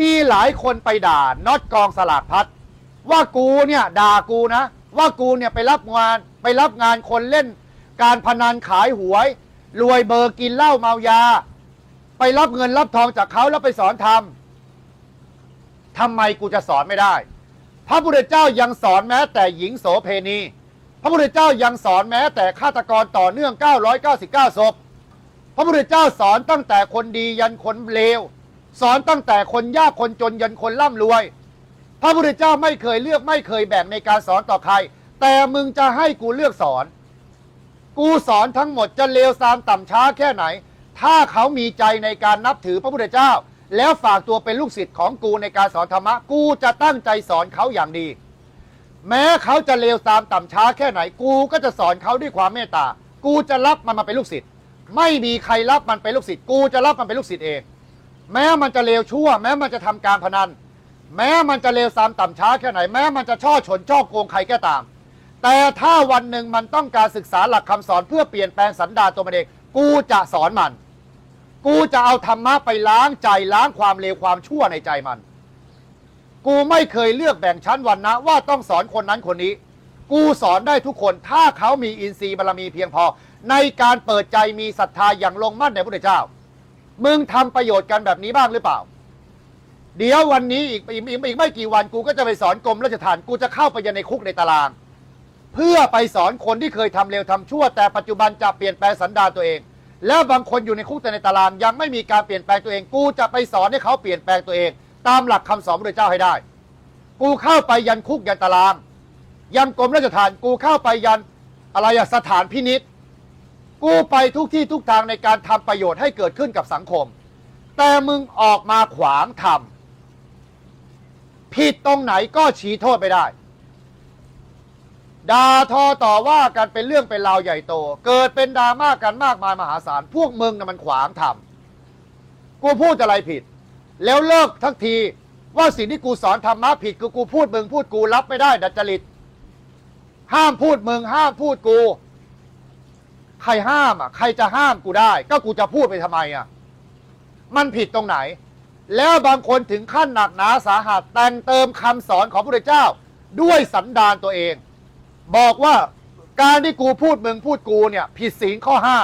มีหลายคนไปด่าน็อตกองสลากพัดว่ากูเนี่ยด่ากูนะ ว่ากูเนี่ยไปรับงานไปรับงานคนเล่น การพนันขายหวย รวยเบอร์กินเหล้าเมายา ไปรับเงินรับทองจากเขาแล้วไปสอนทำทำไมกูจะสอนไม่ได้ พระพุทธเจ้ายังสอนแม้แต่หญิงโสเพณี พระพุทธเจ้ายังสอนแม้แต่ฆาตกรต่อเนื่อง 999ศพพระพุทธเจ้าสอนตั้งแต่คนดียันคนเลว สอนตั้งแต่คนยากคนจนยันคนร่ำรวย พระพุทธเจ้าไม่เคยเลือกไม่เคยแบ่งในการสอนต่อใคร แต่มึงจะให้กูเลือกสอน กูสอนทั้งหมดจะเลวซามต่ำช้าแค่ไหน ถ้าเขามีใจในการนับถือพระพุทธเจ้า แล้วฝากตัวเป็นลูกศิษย์ของกูในการสอนธรรมะ กูจะตั้งใจสอนเขาอย่างดี แม้เขาจะเลวซามต่ำช้าแค่ไหน กูก็จะสอนเขาด้วยความเมตตา กูจะรับมันมาเป็นลูกศิษย์ไม่มีใครรับมันเป็นลูกศิษย์กูจะรับมันเป็นลูกศิษย์เอง แม้มันจะเลวชั่ว แม้มันจะทำการพนัน แม้มันจะเลวซามต่ำช้าแค่ไหน แม้มันจะช่อฉนช่อโกงใครก็ตาม แต่ถ้าวันหนึ่งมันต้องการศึกษาหลักคำสอนเพื่อเปลี่ยนแปลงสันดานตัวมันเองกูจะสอนมัน กูจะเอาธรรมะไปล้างใจล้างความเลวความชั่วในใจมัน กูไม่เคยเลือกแบ่งชั้นวันนะว่าต้องสอนคนนั้นคนนี้ กูสอนได้ทุกคนถ้าเขามีอินทรีย์บารมีเพียงพอ ในการเปิดใจมีศรัทธาอย่างลงมั่นในพระพุทธเจ้า มึงทำประโยชน์กันแบบนี้บ้างหรือเปล่า เดี๋ยววันนี้อีกอีกอีกอีกไม่กี่วันกูก็จะไปสอนกรมราชทัณฑ์กูจะเข้าไปยังในคุกในตาราง เพื่อไปสอนคนที่เคยทำเลวทำชั่ว แต่ปัจจุบันจะเปลี่ยนแปลงสันดานตัวเอง แล้วบางคนอยู่ในคุกแต่ในตาราง ยังไม่มีการเปลี่ยนแปลงตัวเอง กูจะไปสอนให้เขาเปลี่ยนแปลงตัวเอง ตามหลักคำสอนพระเจ้าให้ได้ กูเข้าไปยันคุกยันตาราง ยันกรมราชทัณฑ์กูเข้าไปยันอะไรอะสถานพินิษ กูไปทุกที่ทุกทางในการทำประโยชน์ให้เกิดขึ้นกับสังคม แต่มึงออกมาขวางทำผิดตรงไหนก็ชี้โทษไปได้ด่าทอต่อว่ากันเป็นเรื่องเป็นราวใหญ่โต เกิดเป็นดราม่ากันมากมายมหาศาล พวกมึงน่ะมันขวางทำกูพูดอะไรผิด แล้วเลิกทั้งทีว่าสิ่งที่กูสอนธรรมะผิดคือกูพูดมึงพูดกูรับไม่ได้ดัดจริต ห้ามพูดมึงห้ามพูดกู ใครห้ามอะ ใครจะห้ามกูได้ ก็กูจะพูดไปทำไมอะ มันผิดตรงไหน แล้วบางคนถึงขั้นหนักหนาสาหัสแต่งเติมคำสอนของพระเจ้า ด้วยสันดานตัวเอง บอกว่าการที่กูพูดมึงพูดกูเนี่ย ผิดศีลข้อห้า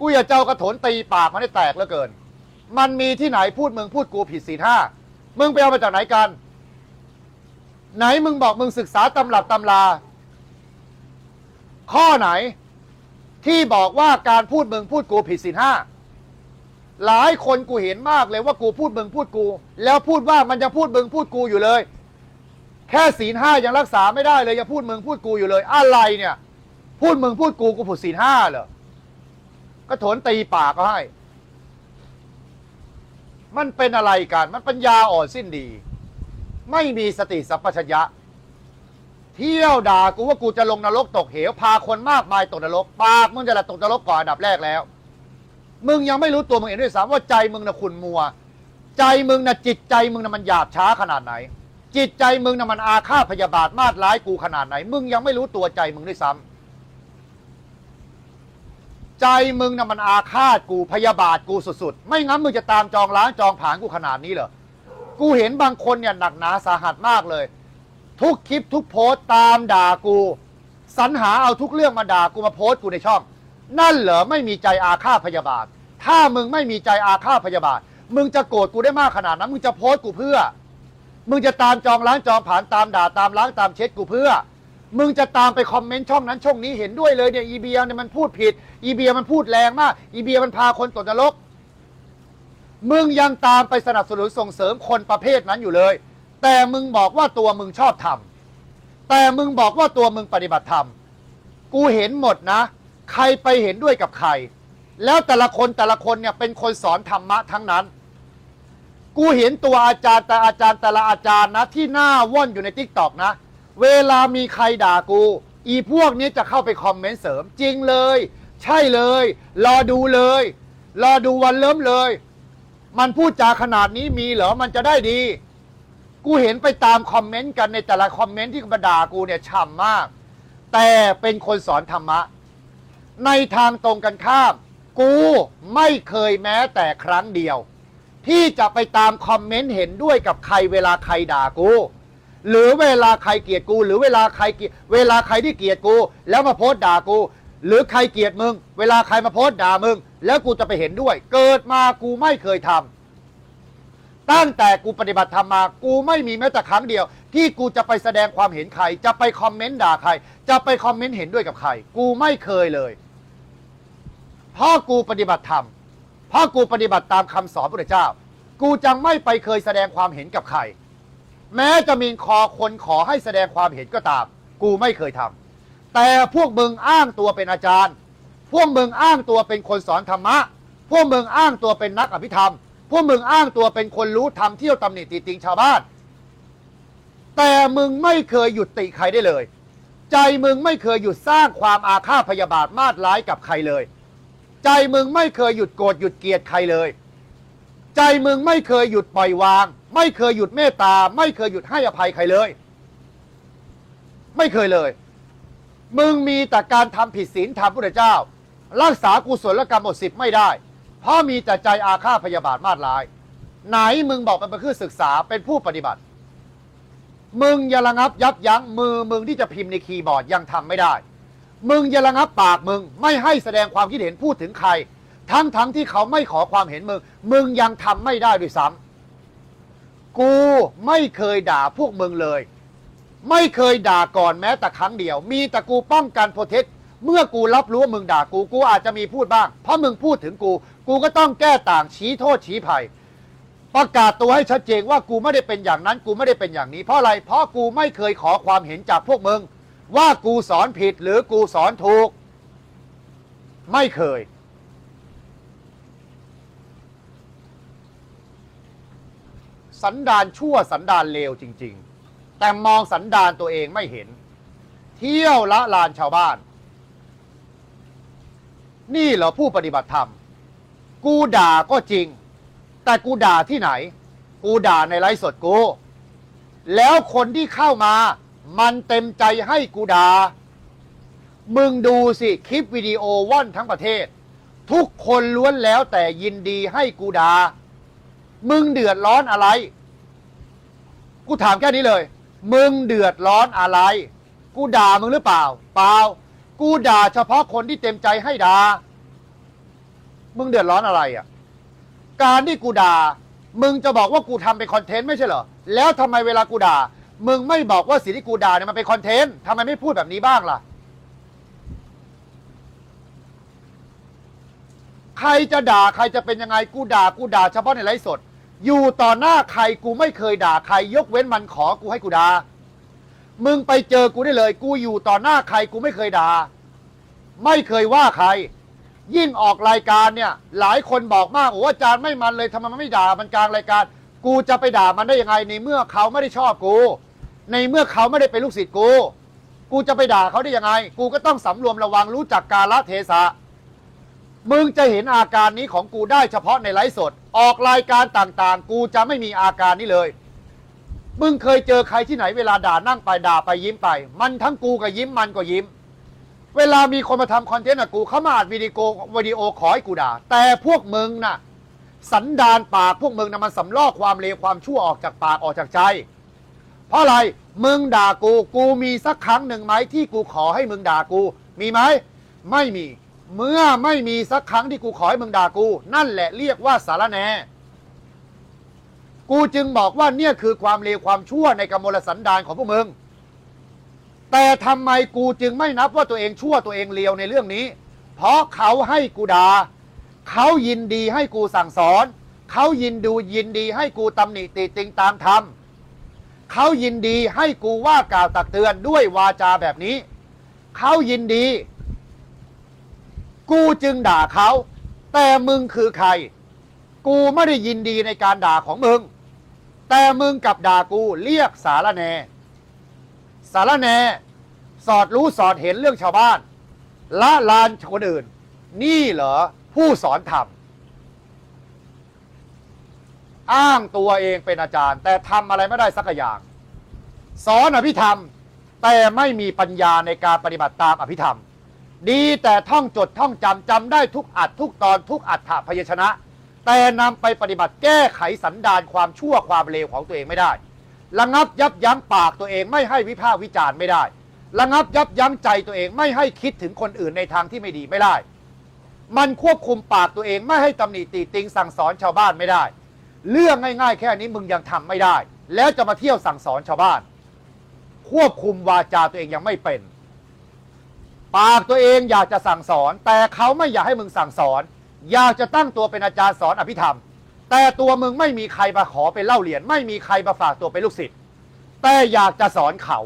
กูอย่าเจ้ากระโถนตีปากมันให้แตกเหลือเกิน มันมีที่ไหนพูดมึงพูดกูผิดศีลห้ามึงไปเอามาจากไหนกัน ไหนมึงบอกมึงศึกษาตำรับตำรา ข้อไหน ที่บอกว่าการพูดมึงพูดกูผิดศีลห้าหลายคนกูเห็นมากเลยว่ากูพูดมึงพูดกู แล้วพูดว่ามันจะพูดมึงพูดกูอยู่เลย แค่ศีลห้ายังรักษาไม่ได้เลยยังพูดมึงพูดกูอยู่เลย อะไรเนี่ย พูดมึงพูดกูกูผิดศีลห้าเหรอก็โถนตีปากก็ให้ มันเป็นอะไรกัน มันปัญญาอ่อนสิ้นดี ไม่มีสติสัพพัญญะ เที่ยวด่ากูว่ากูจะลงนรกตกเหวพาคนมากมายตกนรกปากมึงจะละตกนรกก่อนอันดับแรกแล้ว มึงยังไม่รู้ตัวมึงเองด้วยซ้ำว่าใจมึงนะขุนมัว ใจมึงนะจิตใจมึงนะมันหยาบช้าขนาดไหน จิตใจมึงนะมันอาฆาตพยาบาทมาดร้ายกูขนาดไหน มึงยังไม่รู้ตัวใจมึงด้วยซ้ำใจมึงนะมันอาฆาตกูพยาบาทกูสุดๆ ไม่งั้นมึงจะตามจองล้างจองผางกูขนาดนี้เหรอกูเห็นบางคนเนี่ยหนักหนาสาหัสมากเลย ทุกคลิปทุกโพสต์ตามด่ากูสรรหาเอาทุกเรื่องมาด่ากูมาโพสต์กูในช่อง นั่นเหรอไม่มีใจอาฆาตพยาบาท ถ้ามึงไม่มีใจอาฆาตพยาบาท มึงจะโกรธกูได้มากขนาดนั้น มึงจะโพสต์กูเพื่อ มึงจะตามจองล้างจองผ่านตามด่าตามล้างตามเช็ดกูเพื่อ มึงจะตามไปคอมเมนต์ช่องนั้นช่องนี้เห็นด้วยเลยเนี่ยอีเบียเนี่ยมันพูดผิดอีเบียมันพูดแรงมากอีเบียมันพาคนตกนรกมึงยังตามไปสนับสนุนส่งเสริมคนประเภทนั้นอยู่เลย แต่มึงบอกว่าตัวมึงชอบทำแต่มึงบอกว่าตัวมึงปฏิบัติธรรมกูเห็นหมดนะ ใครไปเห็นด้วยกับใคร แล้วแต่ละคนแต่ละคนเนี่ยเป็นคนสอนธรรมะทั้งนั้น กูเห็นตัวอาจารย์แต่อาจารย์แต่ละอาจารย์นะ ที่หน้าว่อนอยู่ในทิกตอกนะ เวลามีใครด่ากู อีพวกนี้จะเข้าไปคอมเมนต์เสริมจริงเลย ใช่เลย รอดูเลย รอดูวันเริ่มเลย มันพูดจาขนาดนี้มีเหรอมันจะได้ดี กูเห็นไปตามคอมเมนต์กันในแต่ละคอมเมนต์ที่มาด่ากูเนี่ยฉ่ำมาก แต่เป็นคนสอนธรรมะ ในทางตรงกันข้าม กูไม่เคยแม้แต่ครั้งเดียว ที่จะไปตามคอมเมนต์เห็นด้วยกับใครเวลาใครด่ากูหรือเวลาใครเกลียดกู หรือเวลาใครเกลียดเวลาใครที่เกลียดกู แล้วมาโพสต์ด่ากู หรือใครเกลียดมึง เวลาใครมาโพสต์ด่ามึง แล้วกูจะไปเห็นด้วย เกิดมากูไม่เคยทำ ตั้งแต่กูปฏิบัติธรรมมา กูไม่มีแม้แต่ครั้งเดียว ที่กูจะไปแสดงความเห็นใคร จะไปคอมเมนต์ด่าใคร จะไปคอมเมนต์เห็นด้วยกับใคร กูไม่เคยเลยเพราะกูปฏิบัติธรรมเพราะกูปฏิบัติตามคำสอนพระเจ้า กูจังไม่ไปเคยแสดงความเห็นกับใคร แม้จะมีคอคนขอให้แสดงความเห็นก็ตาม กูไม่เคยทำแต่พวกมึงอ้างตัวเป็นอาจารย์ พวกมึงอ้างตัวเป็นคนสอนธรรมะ พวกมึงอ้างตัวเป็นนักอภิธรรม พวกมึงอ้างตัวเป็นคนรู้ธรรมเที่ยวตำหนิติติงชาวบ้าน แต่มึงไม่เคยหยุดติใครได้เลย ใจมึงไม่เคยหยุดสร้างความอาฆาตพยาบาทมาดร้ายกับใครเลย ใจมึงไม่เคยหยุดโกรธหยุดเกลียดใครเลย ใจมึงไม่เคยหยุดปล่อยวาง ไม่เคยหยุดเมตตา ไม่เคยหยุดให้อภัยใครเลย ไม่เคยเลย มึงมีแต่การทำผิดศีลธรรมพุทธเจ้า รักษากุศลกรรมหมดสิบไม่ได้ เพราะมีแต่ใจอาฆาตพยาบาทมาดร้าย ไหนมึงบอกเป็นผู้ศึกษาเป็นผู้ปฏิบัติ มึงอย่าระงับยับยั้งมือมึงที่จะพิมพ์ในคีย์บอร์ดยังทำไม่ได้ มึงอย่าระงับปากมึงไม่ให้แสดงความคิดเห็นพูดถึงใคร ทั้งทั้งที่เขาไม่ขอความเห็นมึง มึงยังทำไม่ได้ด้วยซ้ำกูไม่เคยด่าพวกมึงเลย ไม่เคยด่าก่อนแม้แต่ครั้งเดียว มีแต่กูป้องกันโปรเทค เมื่อกูรับรู้ว่ามึงด่ากู กูอาจจะมีพูดบ้าง เพราะมึงพูดถึงกู กูก็ต้องแก้ต่างชี้โทษชี้ภัย ประกาศตัวให้ชัดเจนว่ากูไม่ได้เป็นอย่างนั้น กูไม่ได้เป็นอย่างนี้ เพราะอะไร เพราะกูไม่เคยขอความเห็นจากพวกมึง ว่ากูสอนผิดหรือกูสอนถูก ไม่เคย สันดานชั่วสันดานเลวจริง ๆ แต่มองสันดานตัวเองไม่เห็น เที่ยวละลานชาวบ้าน นี่เหรอผู้ปฏิบัติธรรม กูด่าก็จริง แต่กูด่าที่ไหน กูด่าในไลฟ์สดกู แล้วคนที่เข้ามา มันเต็มใจให้กูด่า มึงดูสิคลิปวิดีโอว่อนทั้งประเทศ ทุกคนล้วนแล้วแต่ยินดีให้กูด่า มึงเดือดร้อนอะไร กูถามแค่นี้เลย มึงเดือดร้อนอะไร กูด่ามึงหรือเปล่า เปล่า กูด่าเฉพาะคนที่เต็มใจให้ด่า มึงเดือดร้อนอะไรอะ การที่กูด่า มึงจะบอกว่ากูทำเป็นคอนเทนต์ไม่ใช่เหรอ แล้วทำไมเวลากูด่า มึงไม่บอกว่าสิ่งที่กูด่าเนี่ยมันเป็นคอนเทนต์ทำไมไม่พูดแบบนี้บ้างล่ะ ใครจะด่าใครจะเป็นยังไงกูด่ากูด่าเฉพาะในไลฟ์สด อยู่ต่อหน้าใครกูไม่เคยด่าใครยกเว้นมันขอกูให้กูด่า มึงไปเจอกูได้เลย กูอยู่ต่อหน้าใครกูไม่เคยด่า ไม่เคยว่าใคร ยิ่งออกรายการเนี่ย หลายคนบอกมากโอ้อาจารย์ไม่มันเลยทำไมมันไม่ด่ามันกลางรายการ กูจะไปด่ามันได้ยังไง ในเมื่อเขาไม่ได้ชอบกู ในเมื่อเขาไม่ได้เป็นลูกศิษย์กู กูจะไปด่าเขาได้ยังไง กูก็ต้องสำรวมระวังรู้จักกาลเทศะมึงจะเห็นอาการนี้ของกูได้เฉพาะในไลฟ์สด ออกรายการต่างๆ กูจะไม่มีอาการนี้เลย มึงเคยเจอใครที่ไหนเวลาด่านั่งไปด่าไปยิ้มไป มันทั้งกูก็ยิ้มมันก็ยิ้ม เวลามีคนมาทำคอนเทนต์กับกูเขามาอัดวิดีโอวิดีโอขอให้กูด่า แต่พวกมึงน่ะ สันดานปากพวกมึงน่ะมันสำลอกความเลวความชั่วออกจากปากออกจากใจ เพราะอะไรมึงด่ากูกูมีสักครั้งหนึ่งไหมที่กูขอให้มึงด่ากู มีไหมไม่มี เมื่อไม่มีสักครั้งที่กูขอให้มึงด่ากู นั่นแหละเรียกว่าสารแหน กูจึงบอกว่าเนี่ยคือความเลวความชั่วในกมลสันดานของพวกมึง แต่ทำไมกูจึงไม่นับว่าตัวเองชั่วตัวเองเลวในเรื่องนี้ เพราะเขาให้กูด่าเขายินดีให้กูสั่งสอน เขายินดูยินดีให้กูตำหนิติติงตามธรรมเขายินดีให้กูว่ากล่าวตักเตือนด้วยวาจาแบบนี้ เขายินดี กูจึงด่าเขา แต่มึงคือใคร กูไม่ได้ยินดีในการด่าของมึง แต่มึงกลับด่ากูเรียกสารแน สารแน สอดรู้สอดเห็นเรื่องชาวบ้าน ละลานคนอื่น นี่เหรอ ผู้สอนธรรม อ้างตัวเองเป็นอาจารย์ แต่ทำอะไรไม่ได้สักอย่าง สอนอภิธรรม แต่ไม่มีปัญญาในการปฏิบัติตามอภิธรรม ดีแต่ท่องจดท่องจำจำได้ทุกอัดทุกตอนทุกอัฏฐพยชนะ แต่นำไปปฏิบัติแก้ไขสันดานความชั่วความเลวของตัวเองไม่ได้ ระงับยับยั้งปากตัวเองไม่ให้วิพากษ์วิจารณ์ไม่ได้ ระงับยับยั้งใจตัวเองไม่ให้คิดถึงคนอื่นในทางที่ไม่ดีไม่ได้ มันควบคุมปากตัวเองไม่ให้ตำหนิตีติงสั่งสอนชาวบ้านไม่ได้ เรื่องง่ายๆ แค่นี้มึงยังทำไม่ได้ แล้วจะมาเที่ยวสั่งสอนชาวบ้าน ควบคุมวาจาตัวเองยังไม่เป็น ปากตัวเองอยากจะสั่งสอน แต่เขาไม่อยากให้มึงสั่งสอน อยากจะตั้งตัวเป็นอาจารย์สอนอภิธรรม แต่ตัวมึงไม่มีใครมาขอเป็นเล่าเรียน ไม่มีใครมาฝากตัวเป็นลูกศิษย์แต่อยากจะสอนเขา